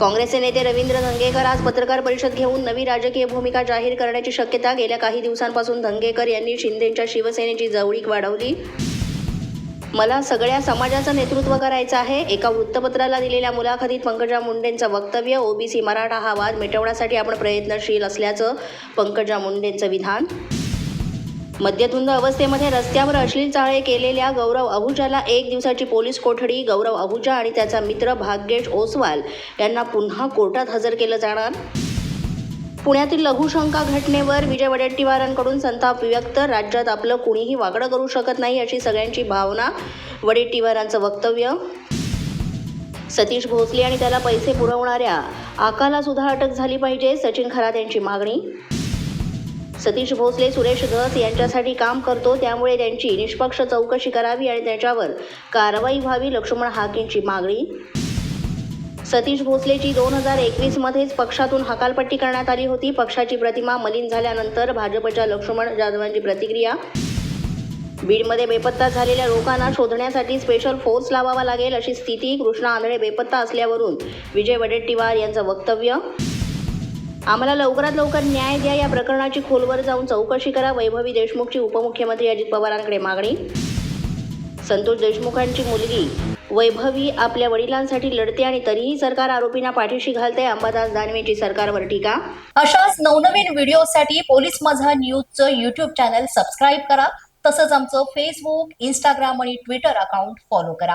काँग्रेसचे नेते रवींद्र धंगेकर आज पत्रकार परिषद घेऊन नवी राजकीय भूमिका जाहीर करण्याची शक्यता गेल्या काही दिवसांपासून धंगेकर यांनी शिंदेच्या शिवसेनेची जवळीक वाढवली. मला सगळ्या समाजाचं नेतृत्व करायचं आहे. एका वृत्तपत्राला दिलेल्या मुलाखतीत पंकजा मुंडेंचं वक्तव्य ओबीसी मराठा हा वाद मिटवण्यासाठी आपण प्रयत्नशील असल्याचं पंकजा मुंडेंचं विधान मद्यधुंद अवस्थेमध्ये रस्त्यावर अश्लील चाळे केलेल्या गौरव आहुजाला एक दिवसाची पोलीस कोठडी गौरव आहुजा आणि त्याचा मित्र भाग्येश ओसवाल यांना पुन्हा कोर्टात हजर केलं जाणार. पुण्यातील लघुशंका घटनेवर विजय वडेट्टीवारांकडून संताप व्यक्त. राज्यात आपलं कुणीही वागडं करू शकत नाही अशी सगळ्यांची भावना वडेट्टीवारांचं वक्तव्य. सतीश भोसले आणि त्याला पैसे पुरवणाऱ्या आकाला सुद्धा अटक झाली पाहिजे सचिन खरात यांची मागणी. सतीश भोसले सुरेश धस यांच्यासाठी काम करतो. त्यामुळे त्यांची निष्पक्ष चौकशी करावी आणि त्याच्यावर कारवाई व्हावी लक्ष्मण हाकेंची मागणी. सतीश भोसलेची दोन हजार एकवीसमध्येच पक्षातून हकालपट्टी करण्यात आली होती. पक्षाची प्रतिमा मलिन झाल्यानंतर भाजपच्या लक्ष्मण जाधवांची प्रतिक्रिया. बीडमध्ये बेपत्ता झालेल्या लोकांना शोधण्यासाठी स्पेशल फोर्स लावावा लागेल अशी स्थिती. कृष्णा आंधळे बेपत्ता असल्यावरून विजय वडेट्टीवार यांचं वक्तव्य. आम्हाला लवकरात लवकर न्याय द्या. या प्रकरणाची खोलवर जाऊन चौकशी करा. वैभवी देशमुखची उपमुख्यमंत्री अजित पवारांकडे मागणी. संतोष देशमुखांची मुलगी वैभवी आपल्या वडिलांसाठी लढते आणि तरीही सरकार आरोपींना पाठीशी घालते अंबादास दानवेची सरकारवर टीका. अशाच नवनवीन व्हिडिओसाठी पोलीस माझा न्यूजचं युट्यूब चॅनल सबस्क्राईब करा. तसंच आमचं फेसबुक इंस्टाग्राम आणि ट्विटर अकाउंट फॉलो करा.